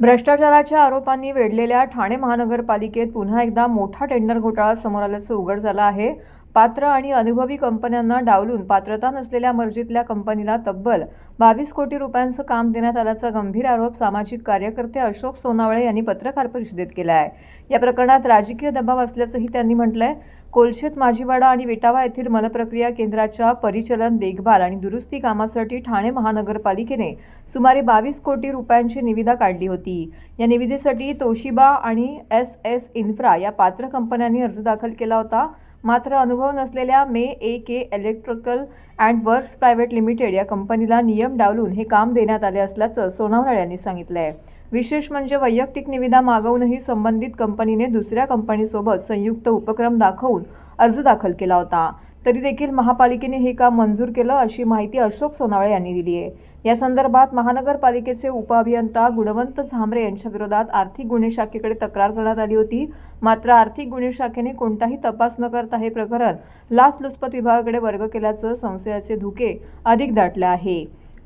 भ्रष्टाचाराच्या आरोपांनी वेढलेल्या ठाणे महानगरपालिकेत पुन्हा एकदा मोठा टेंडर घोटाळा समोर आल्याचं उघड झालं आहे. पात्र आणि अनुभवी कंपन्यांना डावलून पात्रता नसलेल्या मर्जीतल्या कंपनीला तब्बल बावीस कोटी रुपयांचं काम देण्यात आल्याचा गंभीर आरोप सामाजिक कार्यकर्ते अशोक सोनावळे यांनी पत्रकार परिषदेत केला आहे या प्रकरणात राजकीय दबाव असल्याचंही त्यांनी म्हटलंय. कोलशेत माजीवाडा आणि विटावा येथील मलप्रक्रिया केंद्राच्या परिचलन देखभाल आणि दुरुस्ती कामासाठी ठाणे महानगरपालिकेने सुमारे बावीस कोटी रुपयांची निविदा काढली होती. या निविदेसाठी तोशिबा आणि एस एस इन्फ्रा या पात्र कंपन्यांनी अर्ज दाखल केला होता. मात्र अनुभव नसलेल्या मे A K electrical and works private limited या कंपनीला नियम डावलून हे काम देण्यात आले असल्याचं सोनावळे यांनी सांगितलं आहे विशेष म्हणजे वैयक्तिक निविदा मागवूनही संबंधित कंपनीने दुसऱ्या कंपनीसोबत संयुक्त उपक्रम दाखवून अर्ज दाखल केला होता. तरी देखील महापालिकेने हे काम मंजूर केलं अशी माहिती अशोक सोनावळे यांनी दिली आहे. या संदर्भात महानगरपालिकेचे उपअभियंता गुणवंत झांबरे यांच्या विरोधात आर्थिक गुन्हे शाखेकडे तक्रार करण्यात आली होती. मात्र आर्थिक गुन्हे शाखेने कोणताही तपास न करता हे प्रकरण लाचलुचपत विभागाकडे वर्ग केल्याचं संशयाचे धुके अधिक दाटले आहे.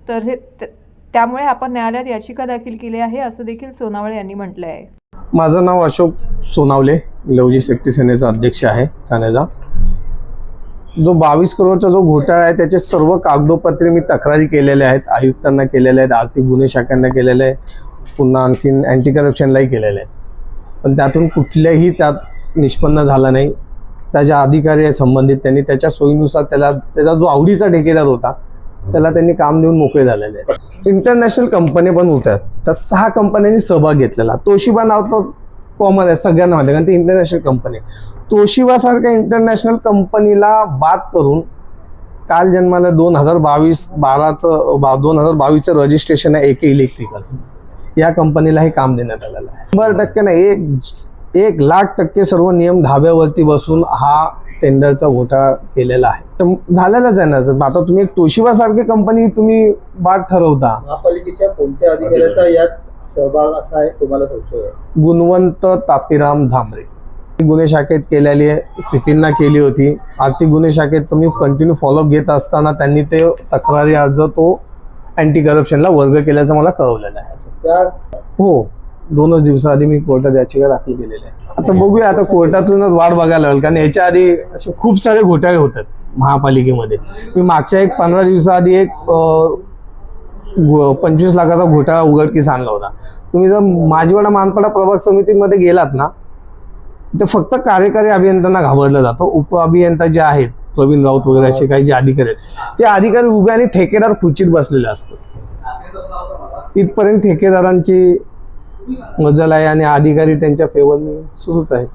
तर हे त- त्यामुळे आपण न्यायालयात याचिका दाखल केली आहे असं देखील सोनावळे यांनी म्हटलं आहे माझं नाव अशोक सोनावले लवजी शक्ती सेनेचा अध्यक्ष आहे ठाण्याचा. जो बावीस करोडचा जो घोटाळा आहे त्याचे सर्व कागदोपत्रे मी तक्रारी केलेल्या आहेत आयुक्तांना केलेल्या आहेत आर्थिक गुन्हे शाखांना केलेले आहे पुन्हा आणखीन अँटी करप्शनलाही केलेले आहेत. पण त्यातून कुठल्याही त्यात निष्पन्न झाला नाही. त्याच्या अधिकारी संबंधित त्यांनी त्याच्या सोयीनुसार त्याला त्याचा जो आवडीचा ठेकेदार होता त्याला त्यांनी काम देऊन मोकळे झालेले आहे इंटरनॅशनल कंपनी पण होत्या. त्यात सहा कंपन्यांनी सहभाग घेतलेला. तोशिबा नाव तर कॉमन आहे सगळ्यांना माहिती कारण ती इंटरनॅशनल कंपनी तोशिबा सारख्या इंटरनॅशनल कंपनीला बाद करून काल जन्माला दोन हजार बावीस बाराचं बा दोन हजार बावीसचं रजिस्ट्रेशन आहे एके इलेक्ट्रिकल या कंपनीला हे काम देण्यात आलेलं आहे. शंभर टक्के नाही एक एक लाख टक्के सर्व नियम धाब्यावरती बसून हा टेंडरचा घोटाळा केलेला आहे. तर झालेलाच आहे ना जर आता तुम्ही तोशिबा सारखी कंपनी तुम्ही बाद ठरवता. महापालिकेच्या कोणत्या अधिकाऱ्याचा यात सहभाग असा आहे तुम्हाला गुणवंत तापीराम झांबरे. गुन्हे शाखेत केलेली आहे सिपींना केली होती. आर्थिक गुन्हे शाखेत मी कंटिन्यू फॉलोअप घेत असताना त्यांनी ते तक्रारी अर्ज तो अँटी करप्शनला वर्ग केल्याचं मला कळवलेलं आहे. हो. दोनच दिवसाआधी मी कोर्टात याचिका दाखल केलेली आहे. आता बघूया आता कोर्टातूनच वाट बघायला लागेल कारण याच्या आधी असे खूप सारे घोटाळे होतात महापालिकेमध्ये. मी मागच्या एक पंधरा दिवसाआधी एक पंचवीस लाखाचा घोटाळा उघडकीस आणला होता. तुम्ही जर माझीवाडा मानपाडा प्रभाग समितीमध्ये गेलात ना तर फक्त कार्यकारी अभियंत्यांना घाबरलं जातं. उप अभियंता जे आहेत प्रवीण राऊत वगैरे असे काही जे अधिकारी आहेत ते अधिकारी उभे आणि ठेकेदार खुर्चीत बसलेले असतात. इथपर्यंत ठेकेदारांची मजल आहे आणि अधिकारी त्यांच्या फेवरने सुरूच आहे